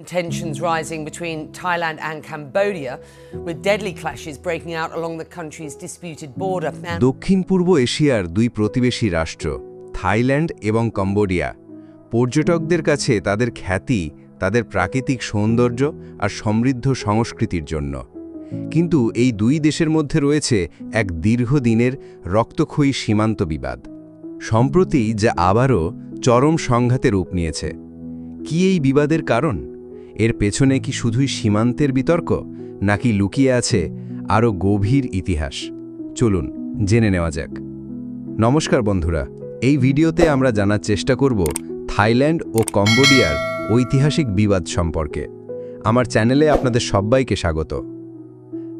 Tensions rising between Thailand and Cambodia, with deadly clashes breaking out along the country's disputed border. দক্ষিণ পূর্ব এশিয়ার দুই প্রতিবেশী রাষ্ট্র Thailand এবং কম্বোডিয়া পর্যটকদের কাছে তাদের খ্যাতি তাদের প্রাকৃতিক সৌন্দর্য আর সমৃদ্ধ সংস্কৃতির জন্য। কিন্তু এই দুই দেশের মধ্যে রয়েছে এক দীর্ঘদিনের রক্তক্ষয়ী সীমান্ত বিবাদ সম্প্রতি যা আবারও চরম সংঘাতে রূপ নিয়েছে। কি এই বিবাদের কারণ? এর পেছনে কি শুধুই সীমান্তের বিতর্ক, নাকি লুকিয়ে আছে আরও গভীর ইতিহাস? চলুন, জেনে নেওয়া যাক। নমস্কার বন্ধুরা, এই ভিডিওতে আমরা জানার চেষ্টা করব থাইল্যান্ড ও কম্বোডিয়ার ঐতিহাসিক বিবাদ সম্পর্কে। আমার চ্যানেলে আপনাদের সবাইকে স্বাগত।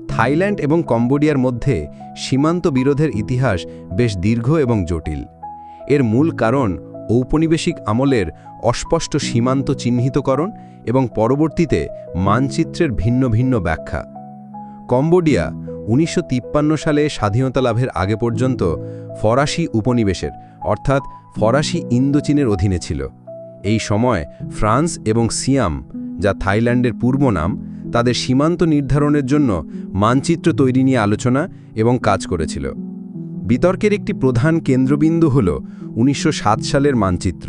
থাইল্যান্ড এবং কম্বোডিয়ার মধ্যে সীমান্ত বিরোধের ইতিহাস বেশ দীর্ঘ এবং জটিল। এর মূল কারণ ঔপনিবেশিক আমলের অস্পষ্ট সীমান্ত চিহ্নিতকরণ এবং পরবর্তীতে মানচিত্রের ভিন্ন ভিন্ন ব্যাখ্যা। কম্বোডিয়া উনিশশো তিপ্পান্ন সালে স্বাধীনতা লাভের আগে পর্যন্ত ফরাসি উপনিবেশের, অর্থাৎ ফরাসি ইন্দোচীনের অধীনে ছিল। এই সময় ফ্রান্স এবং সিয়াম, যা থাইল্যান্ডের পূর্ব নাম, তাদের সীমান্ত নির্ধারণের জন্য মানচিত্র তৈরি নিয়ে আলোচনা এবং কাজ করেছিল। বিতর্কের একটি প্রধান কেন্দ্রবিন্দু হল উনিশশো সাত সালের মানচিত্র,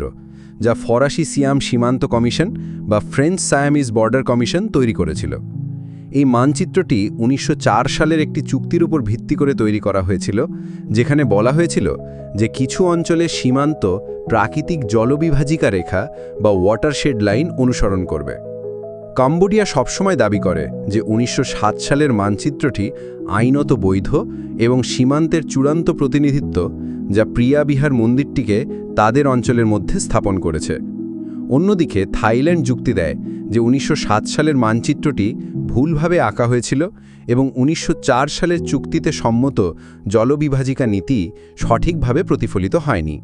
যা ফরাসি সিয়াম সীমান্ত কমিশন বা ফ্রেঞ্চ সায়ামিজ বর্ডার কমিশন তৈরি করেছিল। এই মানচিত্রটি উনিশশো চার সালের একটি চুক্তির উপর ভিত্তি করে তৈরি করা হয়েছিল, যেখানে বলা হয়েছিল যে কিছু অঞ্চলে সীমান্ত প্রাকৃতিক জলবিভাজিকা রেখা বা ওয়াটারশেড লাইন অনুসরণ করবে। কম্বোডিয়া সবসময় দাবি করে যে উনিশশো সাত সালের মানচিত্রটি আইনত বৈধ এবং সীমান্তের চূড়ান্ত প্রতিনিধিত্ব যা প্রিয়া বিহার মন্দিরটিকে তাদের অঞ্চলের মধ্যে স্থাপন করেছে। অন্যদিকে থাইল্যান্ড যুক্তি দেয় যে উনিশশো সাত সালের মানচিত্রটি ভুলভাবে আঁকা হয়েছিল এবং উনিশশো চার সালের চুক্তিতে সম্মত জলবিভাজিকা নীতি সঠিকভাবে প্রতিফলিত হয়নি।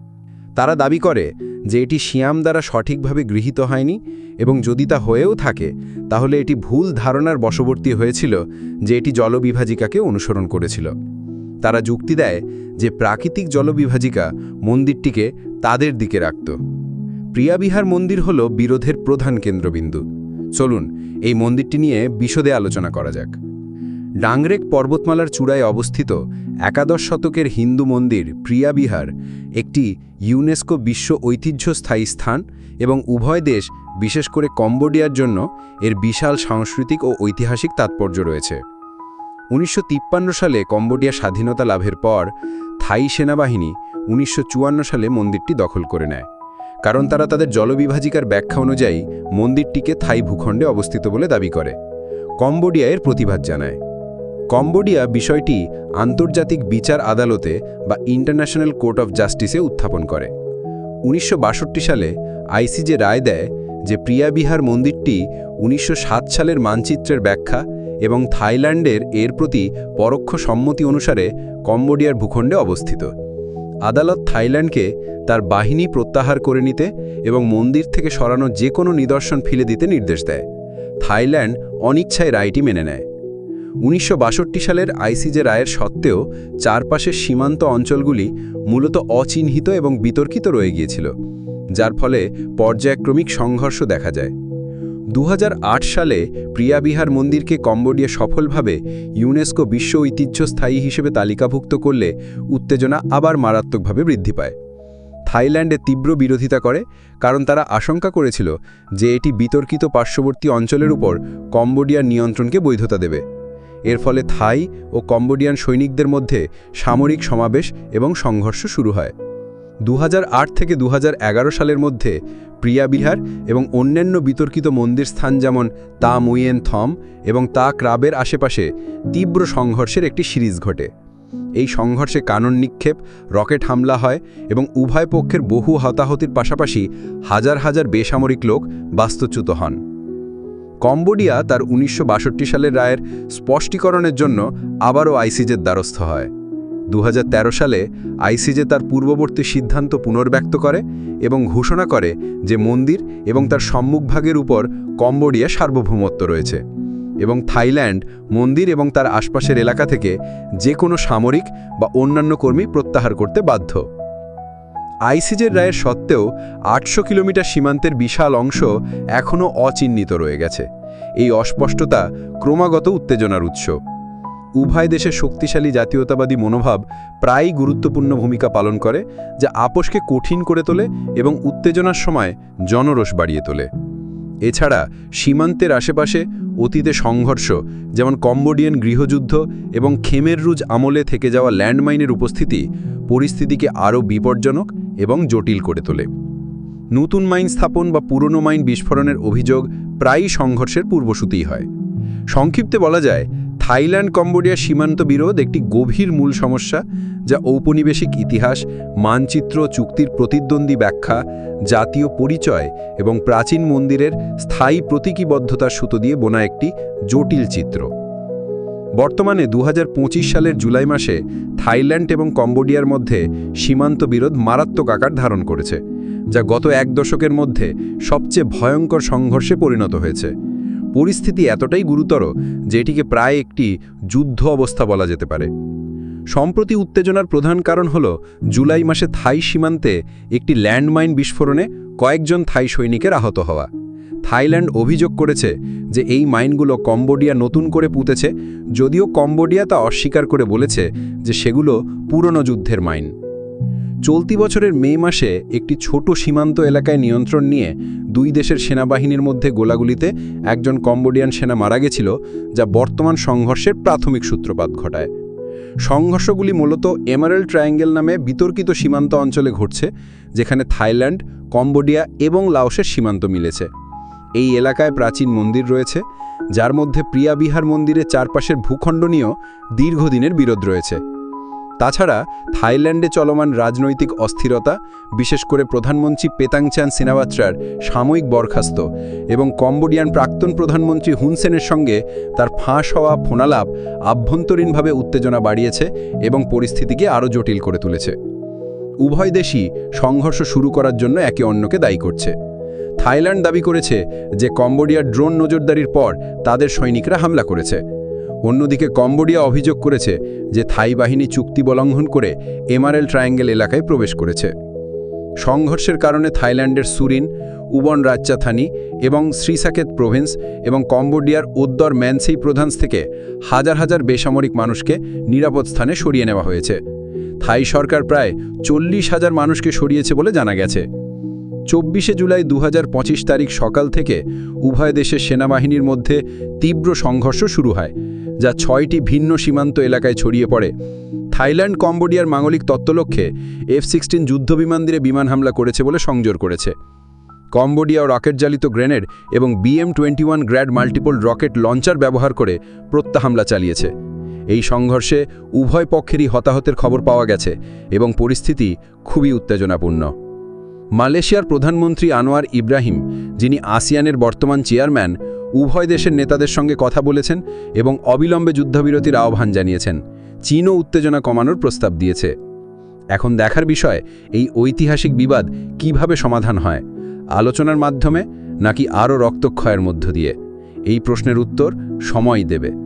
তারা দাবি করে যে এটি শিয়াম দ্বারা সঠিকভাবে গৃহীত হয়নি এবং যদি তা হয়েও থাকে, তাহলে এটি ভুল ধারণার বশবর্তী হয়েছিল যে এটি জলবিভাজিকাকে অনুসরণ করেছিল। তারা যুক্তি দেয় যে প্রাকৃতিক জলবিভাজিকা মন্দিরটিকে তাদের দিকে রাখত। প্রিয়াবিহার মন্দির হল বিরোধের প্রধান কেন্দ্রবিন্দু। চলুন, এই মন্দিরটি নিয়ে বিশদে আলোচনা করা যাক। ডাংরেক পর্বতমালার চূড়ায় অবস্থিত একাদশ শতকের হিন্দু মন্দির প্রিয়াবিহার একটি ইউনেস্কো বিশ্ব ঐতিহ্যস্থায়ী স্থান এবং উভয় দেশ, বিশেষ করে কম্বোডিয়ার জন্য, এর বিশাল সাংস্কৃতিক ও ঐতিহাসিক তাৎপর্য রয়েছে। উনিশশো তিপ্পান্ন সালে কম্বোডিয়া স্বাধীনতা লাভের পর থাই সেনাবাহিনী উনিশশো চুয়ান্ন সালে মন্দিরটি দখল করে নেয়। কারণ তারা তাদের জলবিভাজিকার ব্যাখ্যা অনুযায়ী মন্দিরটিকে থাই ভূখণ্ডে অবস্থিত বলে দাবি করে। কম্বোডিয়া এর প্রতিবাদ জানায়। কম্বোডিয়া বিষয়টি আন্তর্জাতিক বিচার আদালতে বা ইন্টারন্যাশনাল কোর্ট অফ জাস্টিসে উত্থাপন করে। উনিশশো বাষট্টি সালে আইসিজে রায় দেয় যে প্রিয়াবিহার মন্দিরটি উনিশশো সাত সালের মানচিত্রের ব্যাখ্যা এবং থাইল্যান্ডের এর প্রতি পরোক্ষ সম্মতি অনুসারে কম্বোডিয়ার ভূখণ্ডে অবস্থিত। আদালত থাইল্যান্ডকে তার বাহিনী প্রত্যাহার করে নিতে এবং মন্দির থেকে সরানো যে কোনো নিদর্শন ফেলে দিতে নির্দেশ দেয়। থাইল্যান্ড অনিচ্ছায় রায়টি মেনে নেয়। উনিশশো বাষট্টি সালের আইসিজে রায়ের সত্ত্বেও চারপাশের সীমান্ত অঞ্চলগুলি মূলত অচিহ্নিত এবং বিতর্কিত রয়ে গিয়েছিল, যার ফলে পর্যায়ক্রমিক সংঘর্ষ দেখা যায়। দু হাজার আট সালে প্রিয়াবিহার মন্দিরকে কম্বোডিয়া সফলভাবে ইউনেস্কো বিশ্ব ঐতিহ্য স্থায়ী হিসেবে তালিকাভুক্ত করলে উত্তেজনা আবার মারাত্মকভাবে বৃদ্ধি পায়। থাইল্যান্ডে তীব্র বিরোধিতা করে, কারণ তারা আশঙ্কা করেছিল যে এটি বিতর্কিত পার্শ্ববর্তী অঞ্চলের উপর কম্বোডিয়ার নিয়ন্ত্রণকে বৈধতা দেবে। এর ফলে থাই ও কম্বোডিয়ান সৈনিকদের মধ্যে সামরিক সমাবেশ এবং সংঘর্ষ শুরু হয়। দু হাজার আট থেকে দু হাজার এগারো সালের মধ্যে প্রিয়া বিহার এবং অন্যান্য বিতর্কিত মন্দির স্থান যেমন তা মুইয়েন থম এবং তা ক্রাবের আশেপাশে তীব্র সংঘর্ষের একটি সিরিজ ঘটে। এই সংঘর্ষে কানন নিক্ষেপ, রকেট হামলা হয় এবং উভয় পক্ষের বহু হতাহতির পাশাপাশি হাজার হাজার বেসামরিক লোক বাস্তুচ্যুত হন। কম্বোডিয়া তার উনিশশো বাষট্টি সালের রায়ের স্পষ্টীকরণের জন্য আবারও আইসিজের দ্বারস্থ হয়। দু হাজার তেরো সালে আইসিজে তার পূর্ববর্তী সিদ্ধান্ত পুনর্ব্যক্ত করে এবং ঘোষণা করে যে মন্দির এবং তার সম্মুখভাগের উপর কম্বোডিয়া সার্বভৌমত্ব রয়েছে এবং থাইল্যান্ড মন্দির এবং তার আশপাশের এলাকা থেকে যে কোনো সামরিক বা অন্যান্য কর্মী প্রত্যাহার করতে বাধ্য। আইসিজের রায়ের সত্ত্বেও আটশো কিলোমিটার সীমান্তের বিশাল অংশ এখনও অচিহ্নিত রয়ে গেছে। এই অস্পষ্টতা ক্রমাগত উত্তেজনার উৎস। উভয় দেশের শক্তিশালী জাতীয়তাবাদী মনোভাব প্রায়ই গুরুত্বপূর্ণ ভূমিকা পালন করে, যা আপোষকে কঠিন করে তোলে এবং উত্তেজনার সময় জনরোষ বাড়িয়ে তোলে। এছাড়া সীমান্তের আশেপাশে অতীতে সংঘর্ষ, যেমন কম্বোডিয়ান গৃহযুদ্ধ এবং খেমের রুজ আমলে থেকে যাওয়া ল্যান্ডমাইনের উপস্থিতি পরিস্থিতিকে আরও বিপজ্জনক এবং জটিল করে তোলে। নতুন মাইন স্থাপন বা পুরনো মাইন বিস্ফোরণের অভিযোগ প্রায়ই সংঘর্ষের পূর্বসূতিই হয়। সংক্ষিপ্তে বলা যায় থাইল্যান্ড কম্বোডিয়া সীমান্ত বিরোধ একটি গভীর মূল সমস্যা, যা ঔপনিবেশিক ইতিহাস, মানচিত্র, চুক্তির প্রতিদ্বন্দ্বী ব্যাখ্যা, জাতীয় পরিচয় এবং প্রাচীন মন্দিরের স্থায়ী প্রতীকীবদ্ধতার সুতো দিয়ে বোনা একটি জটিল চিত্র। বর্তমানে দু হাজার পঁচিশ সালের জুলাই মাসে থাইল্যান্ড এবং কম্বোডিয়ার মধ্যে সীমান্ত বিরোধ মারাত্মক আকার ধারণ করেছে, যা গত এক দশকের মধ্যে সবচেয়ে ভয়ঙ্কর সংঘর্ষে পরিণত হয়েছে। পরিস্থিতি এতটাই গুরুতর যে এটিকে প্রায় একটি যুদ্ধ অবস্থা বলা যেতে পারে। সম্প্রতি উত্তেজনার প্রধান কারণ হল জুলাই মাসে থাই সীমান্তে একটি ল্যান্ডমাইন বিস্ফোরণে কয়েকজন থাই সৈনিকের আহত হওয়া। থাইল্যান্ড অভিযোগ করেছে যে এই মাইনগুলো কম্বোডিয়া নতুন করে পুঁতেছে, যদিও কম্বোডিয়া তা অস্বীকার করে বলেছে যে সেগুলো পুরনো যুদ্ধের মাইন। চলতি বছরের মে মাসে একটি ছোট সীমান্ত এলাকায় নিয়ন্ত্রণ নিয়ে দুই দেশের সেনাবাহিনীর মধ্যে গোলাগুলিতে একজন কম্বোডিয়ান সেনা মারা গেছিল, যা বর্তমান সংঘর্ষের প্রাথমিক সূত্রপাত ঘটায়। সংঘর্ষগুলি মূলত এমারেল ট্রায়াঙ্গেল নামে বিতর্কিত সীমান্ত অঞ্চলে ঘটছে, যেখানে থাইল্যান্ড, কম্বোডিয়া এবং লাওসের সীমান্ত মিলেছে। এই এলাকায় প্রাচীন মন্দির রয়েছে, যার মধ্যে প্রিয়া বিহার মন্দিরের চারপাশের ভূখণ্ড নিয়েও দীর্ঘদিনের বিরোধ রয়েছে। তাছাড়া থাইল্যান্ডে চলমান রাজনৈতিক অস্থিরতা, বিশেষ করে প্রধানমন্ত্রী পেতাংচান সিনাওয়াত্রার সাময়িক বরখাস্ত এবং কম্বোডিয়ান প্রাক্তন প্রধানমন্ত্রী হুনসেনের সঙ্গে তার ফাঁস হওয়া ফোনালাপ আভ্যন্তরীণভাবে উত্তেজনা বাড়িয়েছে এবং পরিস্থিতিকে আরও জটিল করে তুলেছে। উভয় দেশই সংঘর্ষ শুরু করার জন্য একে অন্যকে দায়ী করছে। থাইল্যান্ড দাবি করেছে যে কম্বোডিয়ার ড্রোন নজরদারির পর তাদের সৈনিকরা হামলা করেছে। অন্যদিকে কম্বোডিয়া অভিযোগ করেছে যে থাই বাহিনী চুক্তি বলঙ্ঘন করে এমআরএল ট্রায়াঙ্গেল এলাকায় প্রবেশ করেছে। সংঘর্ষের কারণে থাইল্যান্ডের সুরিন, উবন রাজ্যাথানি এবং শ্রীসাকেত প্রভিন্স এবং কম্বোডিয়ার উদ্দর ম্যানসেই প্রধান্স থেকে হাজার হাজার বেসামরিক মানুষকে নিরাপদ স্থানে সরিয়ে নেওয়া হয়েছে। থাই সরকার প্রায় চল্লিশ হাজার মানুষকে সরিয়েছে বলে জানা গেছে। চব্বিশে জুলাই দু হাজার পঁচিশ তারিখ সকাল থেকে উভয় দেশের সেনাবাহিনীর মধ্যে তীব্র সংঘর্ষ শুরু হয়। যা ছয়টি ভিন্ন সীমান্ত এলাকায় ছড়িয়ে পড়ে। থাইল্যান্ড, কম্বোডিয়ার মাঙ্গলিক তত্ত্বলক্ষ্যে এফ সিক্সটিন যুদ্ধবিমান দিয়ে বিমান হামলা করেছে বলে সংযোর করেছে। কম্বোডিয়া রকেট চালিত গ্রেনেড এবং BM twenty one Grad multiple rocket launcher ব্যবহার করে প্রত্যাহামলা চালিয়েছে। এই সংঘর্ষে উভয় পক্ষেরই হতাহতের খবর পাওয়া গেছে এবং পরিস্থিতি খুবই উত্তেজনাপূর্ণ। মালয়েশিয়ার প্রধানমন্ত্রী আনোয়ার ইব্রাহিম, যিনি আসিয়ানের বর্তমান চেয়ারম্যান উভয় দেশের নেতাদের সঙ্গে কথা বলেছেন এবং অবিলম্বে যুদ্ধবিরতির আহ্বান জানিয়েছেন। চীনও উত্তেজনা কমানোর প্রস্তাব দিয়েছে। এখন দেখার বিষয়, এই ঐতিহাসিক বিবাদ কীভাবে সমাধান হয়? আলোচনার মাধ্যমে নাকি আরও রক্তক্ষয়ের মধ্য দিয়ে? এই প্রশ্নের উত্তর সময় দেবে।